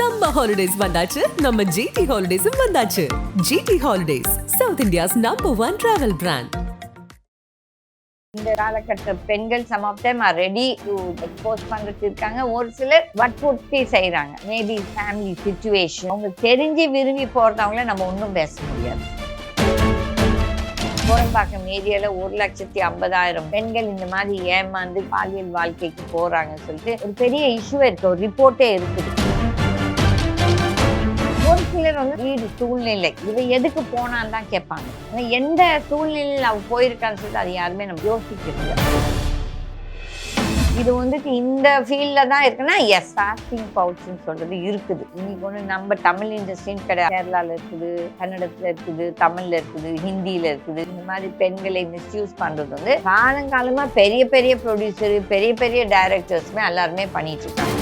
Summer holidays வந்தாச்சு. நம்ம GT ஹாலிடேஸும் வந்தாச்சு. GD holidays South India's number one travel brand இந்த காலகட்ட பெண்கள் some of time are ready to expose பண்றதுக்கு இருக்காங்க. ஒரு சிலர் வற்புறுத்தி செய்யறாங்க மேபி ஃபேமிலி சுச்சுவேஷன் அவங்க தெரிஞ்சு விரும்பி போறதவங்கள நம்ம ஒன்றும் பேச முடியாது. கோரம்பாக்கம் ஏரியால ஒரு லட்சத்தி ஐம்பதாயிரம் பெண்கள் இந்த மாதிரி ஏமாந்து பாலியல் வாழ்க்கைக்கு போறாங்கன்னு சொல்லிட்டு ஒரு பெரிய இஷ்யூ இருக்கு. ஒரு ரிப்போர்ட்டே இருக்குது. ஒரு சிலர் வந்து வீடு சூழ்நிலை. இவ எதுக்கு போனான்னு தான் கேட்பாங்க. ஆனால் எந்த சூழ்நிலையில் அவ போயிருக்கான்னு சொல்லிட்டு அது யாருமே நம்ம யோசிக்கிறது இது வந்துட்டு இந்த ஃபீல்டில் தான் இருக்குன்னா எஸ் ஃபாஸ்டிங் பவுச்சுன்னு சொல்றது இருக்குது. இன்னைக்கு ஒன்று நம்ம தமிழ் இண்டஸ்ட்ரின்னு கிடையாது. கேரளாவில் இருக்குது கன்னடத்தில் இருக்குது தமிழில் இருக்குது ஹிந்தியில் இருக்குது. இந்த மாதிரி பெண்களை மிஸ்யூஸ் பண்ணுறது வந்து காலங்காலமாக பெரிய பெரிய ப்ரொடியூசரு பெரிய பெரிய டைரக்டர்ஸுமே எல்லாருமே பண்ணிட்டு இருக்காங்க.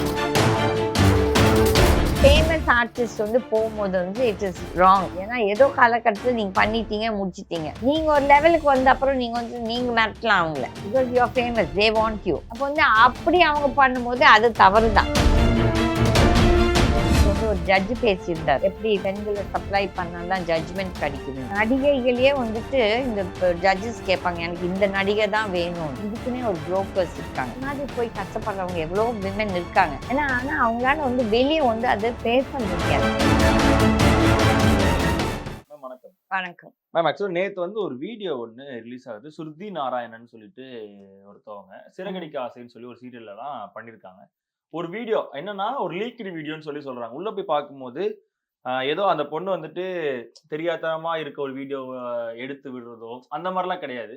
ஃபேமஸ் ஆர்டிஸ்ட் வந்து போகும்போது வந்து இட் இஸ் ராங் ஏன்னா ஏதோ காலகட்டத்தில் நீங்கள் பண்ணிட்டீங்க முடிச்சிட்டீங்க. நீங்கள் ஒரு லெவலுக்கு வந்த அப்புறம் நீங்கள் வந்து நீங்கள் மிரட்டலாம் அவங்கள. Because you are famous they want you அப்போ வந்து அப்படி அவங்க பண்ணும்போது அது தவறு தான் ஒரு ஜட்ஜ் பேசியிருந்தார். எப்படி பெண்களை சப்ளை பண்ணாதான் ஜட்ஜ்மெண்ட் கிடைக்குது நடிகைகளே வந்துட்டு இந்த ஜட்ஜஸ் கேட்பாங்க எனக்கு இந்த நடிகை தான் வேணும். இதுக்குன்னே ஒரு புரோக்கர்ஸ் இருக்காங்க. முன்னாடி போய் கஷ்டப்படுறவங்க எவ்வளோ விமன் இருக்காங்க. ஏன்னா ஆனால் அவங்களால வந்து வெளியே வந்து அதை பேச முடியாது. வணக்கம். வணக்கம். மேம் ஆக்சுவலாக நேற்று வந்து ஒரு வீடியோ ஒன்று ரிலீஸ் ஆகுது. சுருதி நாராயணன் சொல்லிட்டு ஒருத்தவங்க சிறகடிக்க ஆசைன்னு சொல்லி ஒரு சீரியல்லாம் பண்ணியிருக்காங்க. ஒரு வீடியோ என்னன்னா ஒரு லீக்டு வீடியோன்னு சொல்லி சொல்றாங்க. உள்ள போய் பார்க்கும்போது ஏதோ அந்த பொண்ணு வந்துட்டு தெரியாதனமா இருக்க ஒரு வீடியோ எடுத்து விடுறதோ அந்த மாதிரிலாம் கிடையாது.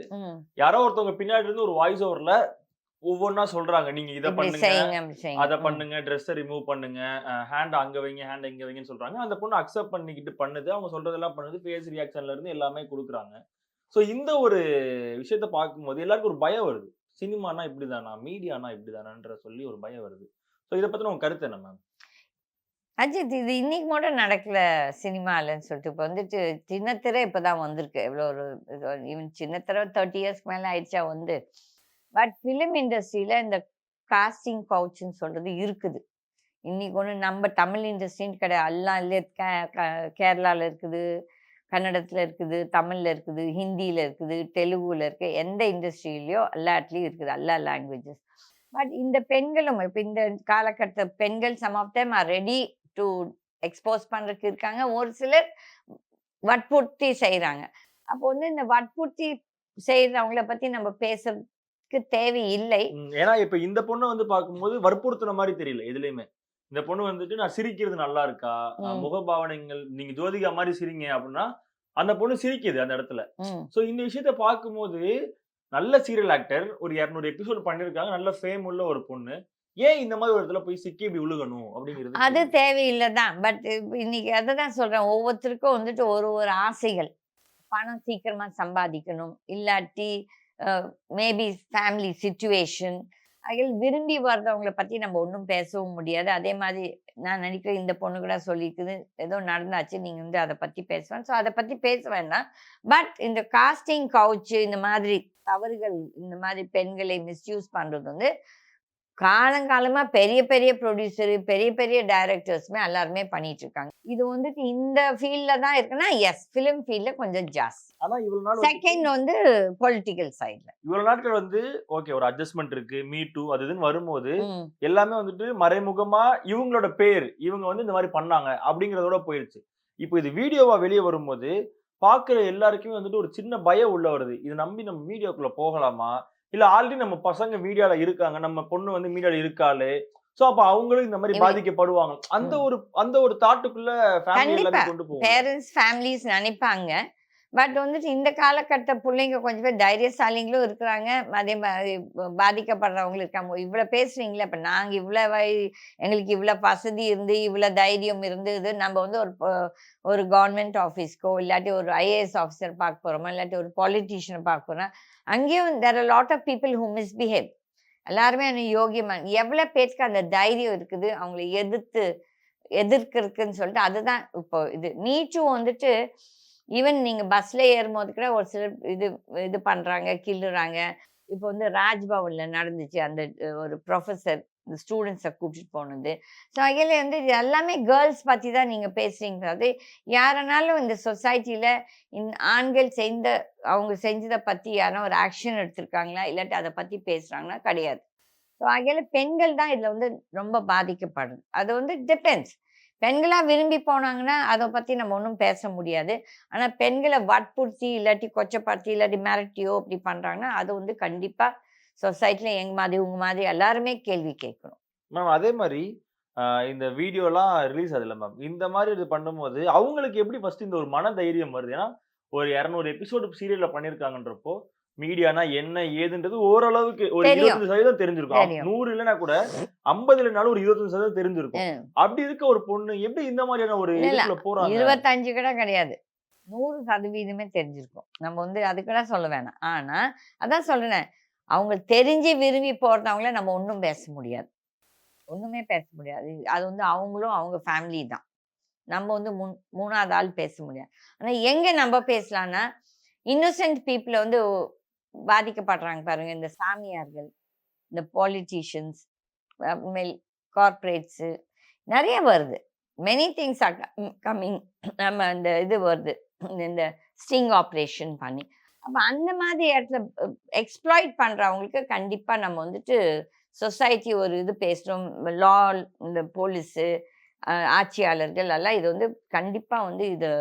யாரோ ஒருத்தவங்க பின்னாடி இருந்து ஒரு வாய்ஸ் ஓவர்ல ஒவ்வொன்றா சொல்றாங்க. நீங்க இதை பண்ணுங்க அதை. பண்ணுங்க ட்ரெஸ்ஸை ரிமூவ் பண்ணுங்க ஹேண்ட் அங்க வைங்க ஹேண்ட் இங்க வைங்கன்னு சொல்றாங்க. அந்த பொண்ணு அக்செப்ட் பண்ணிக்கிட்டு பண்ணுது. அவங்க சொல்றதெல்லாம் பண்ணுது. ஃபேஸ் ரியாக்ஷன்ல இருந்து எல்லாமே கொடுக்குறாங்க. ஸோ இந்த ஒரு விஷயத்த பார்க்கும்போது எல்லாருக்கும் ஒரு பயம் வருது. சினிமானா இப்படிதானா? மீடியானா இப்படிதானான்ற சொல்லி ஒரு பயம் வருது. ஸோ இதை பற்றின உங்கள் கருத்து என்ன மேம் அஜித் இது இன்னைக்கு மட்டும் நடக்கல சினிமாலன்னு சொல்லிட்டு இப்போ வந்துட்டு சின்னத்திரை இப்போ தான் வந்திருக்கு. எவ்வளோ ஒரு ஈவன் சின்னத்திரை தேர்ட்டி இயர்ஸ்க்கு மேலே ஆயிடுச்சா வந்து. பட் ஃபிலிம் இண்டஸ்ட்ரியில் இந்த காஸ்டிங் பவுச்சுன்னு சொல்கிறது இருக்குது. இன்னைக்கு ஒன்று நம்ம தமிழ் இண்டஸ்ட்ரின்னு கிடையாது. எல்லாம் இல்லையே கேரளாவில் இருக்குது கன்னடத்தில் இருக்குது தமிழில் இருக்குது ஹிந்தியில் இருக்குது தெலுங்குல இருக்குது எந்த இண்டஸ்ட்ரியிலையோ எல்லாத்துலேயும் இருக்குது. எல்லா லாங்குவேஜஸ் பட் இந்த பெண்களும் இப்போ இந்த காலகட்ட பெண்கள் some of them are ready to expose பண்றதுக்கு இருக்காங்க. ஒரு சிலர் வற்புறுத்தி செய்றாங்க. அப்போ வந்து இந்த வற்புறுத்தி செய்யறவங்கள பத்தி நம்ம பேசுறதுக்கு தேவையில்லை. ம், ஏன்னா இப்ப இந்த பொண்ணை வந்து பார்க்கும்போது வற்புறுத்துன மாதிரி தெரியல எதுலயுமே. இந்த பொண்ணு வந்துட்டு நான் சிரிக்கிறது நல்லா இருக்கா. முகபாவனைகள் நீங்க ஜோதிகா மாதிரி சிரிங்க அப்படின்னா அந்த பொண்ணு சிரிக்குது அந்த இடத்துல. ஸோ இந்த விஷயத்த பார்க்கும்போது நல்ல சீரியல் ஆக்டர் ஒரு இரநூறு எபிசோட் பண்ணிருக்காங்க நல்ல ஃபேம் உள்ள ஒரு பொண்ணு. ஏன் இந்த மாதிரி ஒரு இடத்துல போய் சிக்கி இப்படி விழுகணும் அப்படிங்கிறது அது. தேவையில்லை தான். பட் இன்னைக்கு அதை தான் சொல்றேன். ஒவ்வொருத்தருக்கும் வந்துட்டு ஒரு ஒரு ஆசைகள். பணம் சீக்கிரமா சம்பாதிக்கணும். இல்லாட்டி மேபி ஃபேமிலி சுச்சுவேஷன் அதில் விரும்பி வர்றவங்களை பற்றி நம்ம ஒன்றும் பேசவும் முடியாது. அதே மாதிரி நான் நினைக்கிறேன் இந்த பொண்ணு கூட சொல்லியிருக்குது ஏதோ நடந்தாச்சு நீங்கள் வந்து அதை பற்றி பேசுவேன் ஸோ அதை பற்றி பேச வேண்டாம். பட் இந்த காஸ்டிங் கவுச்சு இந்த மாதிரி தவறுகள் இந்த மாதிரி பெண்களை மிஸ்யூஸ் பண்ணுறது வந்து காலங்காலமா பெரிய பெரிய ப்ரொடியூசரு பெரிய பெரிய டைரக்டர்ஸுமே எல்லாருமே பண்ணிட்டு இருக்காங்க இது வந்துட்டு இந்த ஃபீல்ட்ல தான் இருக்குன்னா எஸ் ஃபிலிம் ஃபீல்ட்ல கொஞ்சம் ஜாஸ்தி ஆனா இவ்வளவு நாள் செகண்ட் வந்து பொலிட்டிக்கல் சைட்ல இவ்வளவு நாட்கள் வந்து ஓகே ஒரு அட்ஜஸ்ட்மெண்ட் இருக்கு மீ டூ அது இதுன்னு வரும்போது எல்லாமே வந்துட்டு மறைமுகமா இவங்களோட பேர் இவங்க வந்து இந்த மாதிரி பண்ணாங்க அப்படிங்கறதோட போயிருச்சு. இப்போ இது வீடியோவா வெளியே வரும்போது பாக்குற எல்லாருக்குமே வந்துட்டு ஒரு சின்ன பயம் உள்ள வருது. இது நம்பி நம்ம மீடியாக்குள்ள போகலாமா? இல்ல ஆல்ரெடி நம்ம பசங்க மீடியால இருக்காங்க. நம்ம பொண்ணு வந்து மீடியால இருக்காளே. சோ அப்ப அவங்களும் இந்த மாதிரி பாதிக்கப்படுவாங்க. அந்த. ஒரு அந்த ஒரு தாட்டுக்குள்ள ஃபேமிலி எல்லாமே. கொண்டு போகும் பேரண்ட்ஸ் ஃபேமிலிஸ் நினைப்பாங்க. பட் வந்துட்டு இந்த காலகட்ட பிள்ளைங்க கொஞ்சம் பேர் தைரியசாலிங்களும் இருக்கிறாங்க. அதே மாதிரி பாதிக்கப்படுறவங்களும் இருக்காங்க. இவ்வளோ பேசுறீங்களே இப்போ நாங்கள் இவ்வளோ எங்களுக்கு இவ்வளோ வசதி இருந்து இவ்வளோ தைரியம் இருந்து இது நம்ம வந்து ஒரு ஒரு கவர்மெண்ட் ஆஃபீஸ்க்கோ இல்லாட்டி ஒரு ஐஏஎஸ் ஆஃபீஸர் பார்க்க போகிறோமா இல்லாட்டி ஒரு பாலிட்டிஷியனை பார்க்க போகிறோம் அங்கேயும் there are lot of people who misbehave எல்லாருமே அந்த யோகியமா எவ்வளோ பேருக்கு அந்த தைரியம் இருக்குது அவங்கள எதிர்த்து எதிர்க்கிறதுக்குன்னு சொல்லிட்டு அதுதான் இப்போ இது. நீச்சும் வந்துட்டு ஈவன் நீங்கள் பஸ்ஸில் ஏறும் ஏறும்போது கூட ஒரு சிலர் இது இது பண்ணுறாங்க கிள்ளுறாங்க. இப்போ வந்து ராஜ்பவனில் நடந்துச்சு அந்த ஒரு ப்ரொஃபஸர் இந்த ஸ்டூடெண்ட்ஸை கூப்பிட்டு போனது. ஸோ அதில் வந்து இது எல்லாமே கேர்ள்ஸ் பற்றி தான் நீங்கள் பேசுகிறீங்க அது யாரனாலும் இந்த சொசைட்டியில் இந் ஆண்கள் செய்த அவங்க செஞ்சதை பற்றி யாரும் ஒரு ஆக்ஷன் எடுத்திருக்காங்களா? இல்லாட்டி அதை பற்றி பேசுகிறாங்கன்னா கிடையாது. ஸோ அதில் பெண்கள் தான் இதில் வந்து ரொம்ப பாதிக்கப்படுது. அது வந்து டிபெண்ட்ஸ் பெண்களாக விரும்பி போனாங்கன்னா அதை பற்றி நம்ம ஒன்றும் பேச முடியாது. ஆனால் பெண்களை வற்புறுத்தி இல்லாட்டி கொச்சப்படுத்தி இல்லாட்டி மிரட்டியோ இப்படி பண்ணுறாங்கன்னா அது வந்து கண்டிப்பாக சொசைட்டியில் எங்கள் மாதிரி உங்கள் மாதிரி எல்லாருமே கேள்வி கேட்கணும். மேம் அதே மாதிரி இந்த வீடியோலாம் ரிலீஸ் ஆகுதுல்ல மேம். இந்த மாதிரி இது பண்ணும்போது அவங்களுக்கு எப்படி ஃபர்ஸ்ட் இந்த ஒரு மன தைரியம் வருது? ஏன்னா ஒரு இரநூறு எபிசோடு சீரியலில் பண்ணியிருக்காங்கன்றப்போ மீடியானா என்ன ஏதுன்றது ஓரளவுக்கு ஒரு. இருபத்தஞ்சு சதவீதம் தெரிஞ்சிருக்கும். நூறு இல்லைன்னா கூட ஐம்பது இல்லைனாலும் ஒரு இருபத்தஞ்சு சதவீதம் தெரிஞ்சிருக்கும். அப்படி இருக்க ஒரு பொண்ணு எப்படி இந்த மாதிரியான ஒரு போறாங்க? இருபத்தஞ்சு கூட கிடையாது. நூறு சதவீதமே தெரிஞ்சிருக்கும். நம்ம வந்து அது கூட சொல்ல வேணாம். ஆனா அதான் சொல்றேன் அவங்க தெரிஞ்சு விரும்பி போறதவங்கள நம்ம ஒன்றும் பேச முடியாது. ஒண்ணுமே பேச முடியாது. அது வந்து அவங்களும் அவங்க ஃபேமிலி தான். நம்ம வந்து முன் மூணாவது ஆள் பேச முடியாது. ஆனா எங்க நம்ம பேசலாம்னா இன்னோசென்ட் பீப்புளை வந்து பாதிக்கப்படுறாங்க பாருங்க. இந்த சாமியார்கள் இந்த பாலிட்டிஷியன்ஸ் மேல் கார்பரேட்ஸு நிறைய வருது. மெனி திங்ஸ் ஆர் கம்மிங் நம்ம இந்த இது வருது. இந்த ஸ்டிங் ஆப்ரேஷன் பண்ணி. அப்போ அந்த மாதிரி இடத்துல எக்ஸ்ப்ளாய்ட் பண்ணுறவங்களுக்கு கண்டிப்பாக நம்ம வந்துட்டு சொசைட்டி ஒரு இது பேசுகிறோம் லா இந்த போலீஸு ஆட்சியாளர்கள் எல்லாம் இது வந்து கண்டிப்பாக வந்து இதை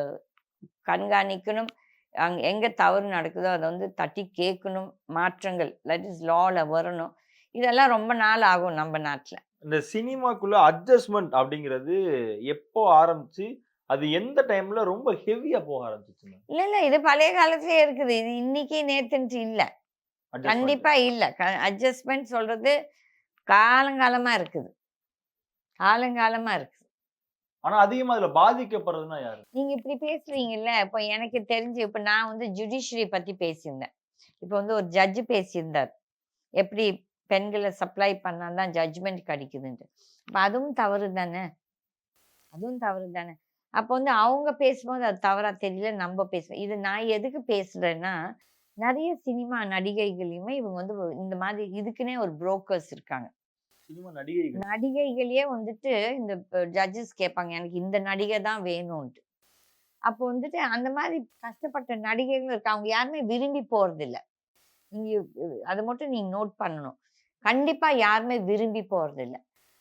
கண்காணிக்கணும். அங் எங்கே தவறு நடக்குதோ அதை வந்து தட்டி கேட்கணும். மாற்றங்கள் தட் இஸ் லாவில் வரணும். இதெல்லாம் ரொம்ப நாள் ஆகும் நம்ம நாட்டில் இந்த சினிமாக்குள்ள அட்ஜஸ்ட்மெண்ட் அப்படிங்கிறது எப்போ ஆரம்பிச்சு அது எந்த டைம்ல ரொம்ப ஹெவியா போக ஆரம்பிச்சிச்சுங்க? இல்ல இல்ல. இது பழைய காலத்திலே இருக்குது. இது இன்னைக்கு நேத்துன்ட்டு இல்ல. கண்டிப்பா இல்ல. அட்ஜஸ்ட்மெண்ட் சொல்றது காலங்காலமா இருக்குது. காலங்காலமா இருக்குது ஆனா அதிகமா அதுல பாதிக்கப்படுறதுன்னா யாரு? நீங்க இப்படி பேசுறீங்கல்ல இப்போ எனக்கு தெரிஞ்சு இப்ப நான் வந்து ஜுடிஷியரி பத்தி பேசியிருந்தேன். இப்போ வந்து ஒரு ஜட்ஜு பேசியிருந்தார். எப்படி பெண்களை சப்ளை பண்ணாதான் ஜட்ஜ்மெண்ட் கிடைக்குதுன்ட்டு. அப்ப அதுவும் தவறு தானே? அதுவும் தவறு தானே? அப்போ வந்து அவங்க பேசும்போது அது தவறா தெரியல நம்ம பேசுவோம் இது நான் எதுக்கு பேசுறேன்னா நிறைய சினிமா நடிகைகளையுமே இவங்க வந்து இந்த மாதிரி இதுக்குன்னே ஒரு புரோக்கர்ஸ் இருக்காங்க. சினிமா நடிகைகள். நடிகைகளையே வந்துட்டு இந்த ஜட்ஜஸ் கேட்பாங்க எனக்கு இந்த நடிகை தான் வேணும்ன்ட்டு. அப்போ வந்துட்டு அந்த மாதிரி கஷ்டப்பட்ட நடிகைகளும் இருக்கு அவங்க யாருமே விரும்பி போறதில்ல. நீங்க அதை மட்டும் நீங்க நோட் பண்ணணும். கண்டிப்பா யாருமே விரும்பி போறது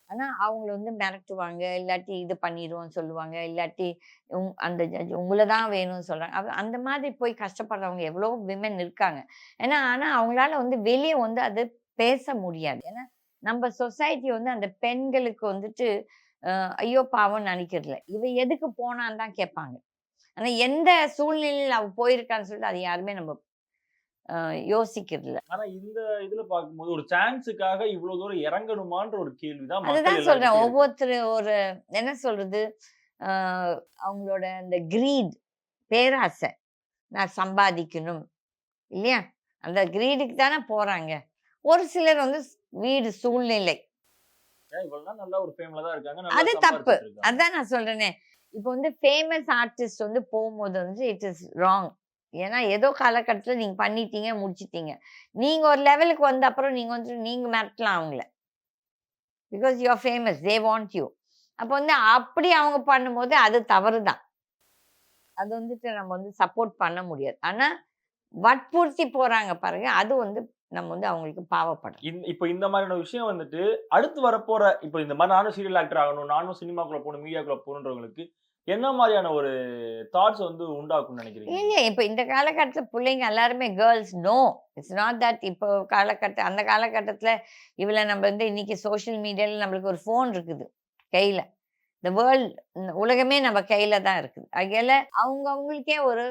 ஆனா அவங்கள வந்து மிரட்டுவாங்க இல்லாட்டி இது பண்ணிடுவோம் சொல்லுவாங்க இல்லாட்டி உங்- அந்த ஜட்ஜ் உங்களை தான் வேணும்னு சொல்றாங்க. அப்ப அந்த மாதிரி போய் கஷ்டப்படுறவங்க எவ்வளோ விமன் இருக்காங்க. ஏன்னா ஆனா அவங்களால வந்து வெளியே வந்து அது பேச முடியாது. ஏன்னா நம்ம சொசைட்டி வந்து அந்த பெண்களுக்கு வந்துட்டு ஐயோ பாவம் நினைக்கிறதுல இவ எதுக்கு போனான்னு தான் கேட்பாங்க. ஆனா எந்த சூழ்நிலையில் அவ போயிருக்கான்னு சொல்லிட்டு அது யாருமே நம்ம யோசிக்கிறது இல்ல ஆனா இந்த இதுல பார்க்கும்போது ஒரு சான்ஸுக்காக இவ்வளவு தூரம் இறங்கணுமான்ற ஒரு கேள்விதான் அதுதான் சொல்றேன். ஒவ்வொருத்தர் ஒரு என்ன சொல்றது? அவங்களோட அந்த கிரீட் பேராசை. நான் சம்பாதிக்கணும். இல்லையா? அந்த கிரீடுக்கு தானே போறாங்க. ஒரு சிலர் வந்து வீடு சூழ்நிலை. அது தப்பு. அதான் நான் சொல்றேனே. இப்போ வந்து ஃபேமஸ் ஆர்டிஸ்ட் வந்து போகும்போது வந்து இட் இஸ் ராங் ஏன்னா ஏதோ காலகட்டத்தில் நீங்க பண்ணிட்டீங்க முடிச்சிட்டீங்க. நீங்க ஒரு லெவலுக்கு வந்த அப்புறம் நீங்க வந்து நீங்க மிரட்டலாம் அவங்கள. Because you are famous they want you அப்போ வந்து அப்படி அவங்க பண்ணும்போது அது தவறு தான். அது வந்துட்டு நம்ம வந்து சப்போர்ட் பண்ண முடியாது. ஆனா வற்புறுத்தி போறாங்க பாருங்க அது வந்து நம்ம வந்து அவங்களுக்கு பாவப்படும் இந்த இப்போ இந்த மாதிரியான விஷயம் வந்துட்டு அடுத்து வரப்போற இப்போ இந்த மாதிரி நானும் சீரியல் ஆக்டர் ஆகணும் நானும் சினிமாக்குள்ள போகணும் மீடியாக்குள்ள போகணுன்றவங்களுக்கு என்ன மாதிரியான ஒரு தாட்ஸ் வந்து உண்டாக்கும்னு நினைக்கிறீங்க? இல்லையே இப்போ இந்த காலகட்டத்தில் பிள்ளைங்க எல்லாருமே girls no it's not that இப்போ காலகட்ட அந்த காலகட்டத்தில் இவளை நம்ம வந்து இன்னைக்கு சோஷியல் மீடியாவில் நம்மளுக்கு ஒரு ஃபோன் இருக்குது கையில். இந்த வேர்ல்ட் உலகமே நம்ம கையில் தான் இருக்குது. அதில் அவங்க அவங்களுக்கே ஒரு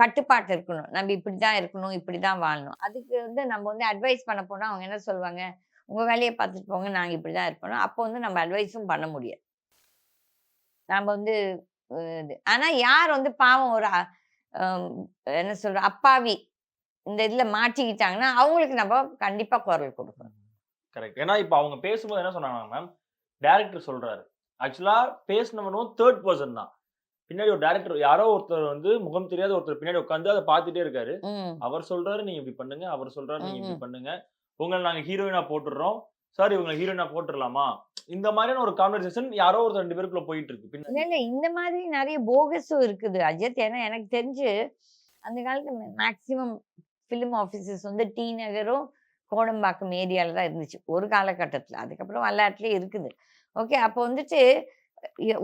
கட்டுப்பாட்டு இருக்கணும். நம்ம இப்படி தான் இருக்கணும் இப்படி தான் வாழணும். அதுக்கு வந்து நம்ம வந்து அட்வைஸ் பண்ண போனால் அவங்க என்ன சொல்லுவாங்க? உங்கள் வேலையை பார்த்துட்டு போங்க நாங்கள் இப்படி தான் இருப்போம் அப்போ வந்து நம்ம அட்வைஸும் பண்ண முடியாது நம்ம வந்து இது. ஆனால் யார் வந்து பாவம் ஒரு என்ன சொல்கிற அப்பாவி இந்த இதில் மாட்டிக்கிட்டாங்கன்னா அவங்களுக்கு நம்ம கண்டிப்பாக குரல் கொடுக்கணும். கரெக்ட் ஏன்னா இப்போ அவங்க பேசும்போது என்ன சொன்னாங்க மேம் டேரக்டர் சொல்கிறாரு ஆக்சுவலாக பேசினவனும் தேர்ட் பர்சன் தான். பின்னாடி ஒரு டேரக்டர் யாரோ ஒருத்தர் வந்து முகம் தெரியாத ஒருத்தர் பின்னாடி உட்காந்து அதை பார்த்துட்டே இருக்காரு. அவர் சொல்றாரு நீங்க இப்படி பண்ணுங்க அவர் சொல்றாரு நீங்க இப்படி. பண்ணுங்க. உங்களை நாங்க ஹீரோயினா போட்டுடுறோம் சார் இவங்க ஹீரோயினா போட்டுடலாமா இந்த மாதிரியான ஒரு கான்வர்சேஷன் யாரோ ஒரு ரெண்டு பேருக்குள்ள போயிட்டு இருக்கு. இல்ல இந்த மாதிரி நிறைய போகஸும் இருக்குது. அஜித் ஏன்னா எனக்கு தெரிஞ்சு அந்த காலத்து மேக்சிமம் ஃபிலிம் ஆஃபீஸஸ் வந்து டி நகரும் கோடம்பாக்கம் ஏரியால தான் இருந்துச்சு. ஒரு காலகட்டத்தில். அதுக்கப்புறம் வல்லாட்டிலே இருக்குது. ஓகே அப்போ வந்துட்டு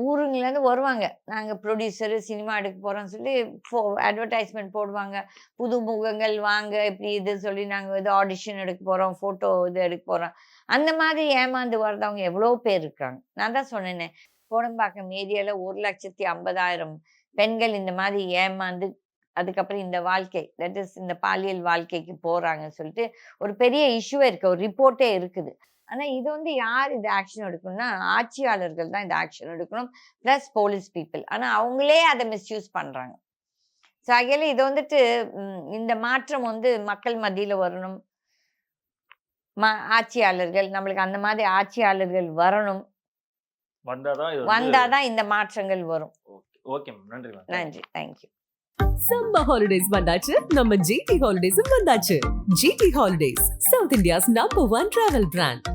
ஊருங்கலேருந்து வருவாங்க. நாங்கள் ப்ரொடியூசரு சினிமா எடுக்க போகிறோம்னு சொல்லி ஃபோ அட்வர்டைஸ்மெண்ட் போடுவாங்க. புது முகங்கள் வாங்க இப்படி இது சொல்லி நாங்கள் இது ஆடிஷன் எடுக்க போகிறோம் ஃபோட்டோ இது எடுக்க போகிறோம் அந்த மாதிரி ஏமாந்து வர்றவங்க எவ்வளோ பேர் இருக்காங்க. நான் தான் சொன்னேனே கோடம்பாக்கம் ஏரியாவில் ஒரு லட்சத்தி ஐம்பதாயிரம் பெண்கள் இந்த மாதிரி ஏமாந்து அதுக்கப்புறம் இந்த வாழ்க்கை தட் இஸ் இந்த பாலியல் வாழ்க்கைக்கு போகிறாங்கன்னு சொல்லிட்டு ஒரு பெரிய இஷ்யூவே இருக்குது ஒரு ரிப்போர்ட்டே இருக்குது. ஆனா இது வந்து யார் இது ஆக்ஷன் எடுக்கணும்னா ஆட்சியாளர்கள் தான் இந்த ஆக்ஷன் எடுக்கணும் ப்ளஸ் போலீஸ் பீப்புள் ஆனா அவங்களே அதை மிஸ்யூஸ் பண்றாங்க. ஸோ ஆகையில இது வந்துட்டு இந்த மாற்றம் வந்து மக்கள் மத்தியில வரணும். ம- ஆட்சியாளர்கள் நம்மளுக்கு அந்த மாதிரி ஆட்சியாளர்கள் வரணும். வந்தாதான் இது வந்து வந்தாதான் இந்த மாற்றங்கள் வரும். ஓகே நன்றி நன்றி தேங்க்யூ சம்ம ஹாலிடேஸ் வந்தாச்சு. நம்ம ஜிடி ஹாலிடேஸும் வந்தாச்சு. GD holidays South India's number one travel brand